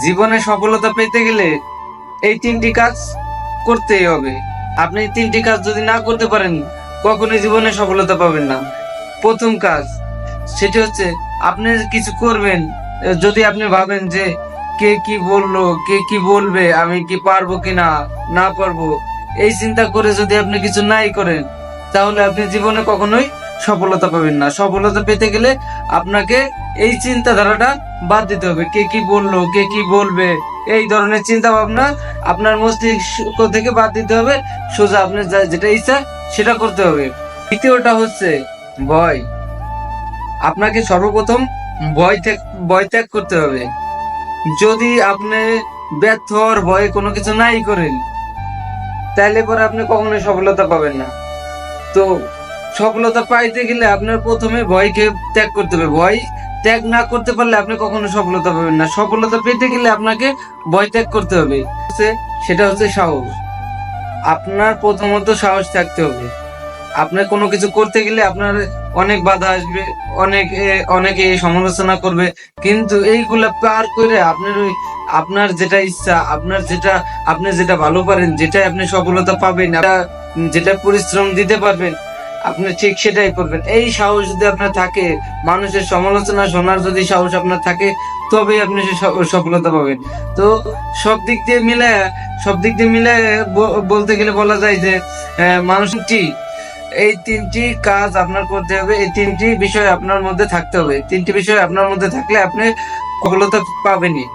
জীবনে সফলতা পেতে গেলে এই তিনটি কাজ করতেই হবে। আপনি তিনটি কাজ যদি না করতে পারেন, কখনোই জীবনে সফলতা পাবেন না। প্রথম কাজ, সেটি হচ্ছে আপনি কিছু করবেন, যদি আপনি ভাবেন যে কে কি বলল, কে কি বলবে, আমি কি পারব কি না না পারব, এই চিন্তা করে যদি আপনি কিছু নাই করেন, তাহলে আপনি জীবনে কখনোই সফলতা পাবেন না। সফলতা পেতে গেলে আপনাকে এই চিন্তাধারাটা বাদ দিতে হবে। কে কি বলল, কে কি বলবে, এই ধরনের চিন্তা ভাবনা আপনার মস্তিষ্ক থেকে বাদ দিতে হবে। সোজা আপনার যেটা ইচ্ছা সেটা করতে হবে। দ্বিতীয়টা হচ্ছে ভয়। আপনাকে সর্বপ্রথম ভয় ত্যাগ ভয় ত্যাগ করতে হবে। যদি আপনি ব্যর্থ হওয়ার ভয়ে কোনো কিছু নাই করেন, তাহলে পরে আপনি কখনোই সফলতা পাবেন না। তো সফলতা পাইতে গেলে আপনার প্রথমে ভয়কে ত্যাগ করতে হবে। ভয় ত্যাগ না করতে পারলে আপনি কখনো সফলতা পাবেন না। সফলতা পেতে গেলে আপনাকে ভয় ত্যাগ করতে হবে। সেটা হচ্ছে সাহস। আপনার প্রথমত সাহস থাকতে হবে। আপনার কোনো কিছু করতে গেলে আপনার অনেক বাধা আসবে, অনেক অনেকে সমালোচনা করবে। কিন্তু এইগুলা পার করে আপনার ওই, আপনার যেটা ইচ্ছা, আপনার যেটা, আপনি যেটা ভালো পারেন, যেটাই আপনি সফলতা পাবেন যেটা পরিশ্রম দিতে পারবেন আপনি ঠিক সেটাই করবেন। এই সাহস যদি আপনার থাকে, মানুষের সমালোচনা শোনার যদি সাহস আপনার থাকে, তবেই আপনি সে সফলতা পাবেন। তো সব দিক দিয়ে মিলে, সব দিক দিয়ে মিলে বলতে গেলে বলা যায় যে মানুষটি এই তিনটি কাজ আপনার করতে হবে, এই তিনটি বিষয় আপনার মধ্যে থাকতে হবে। তিনটি বিষয় আপনার মধ্যে থাকলে আপনি সফলতা পাবেনই।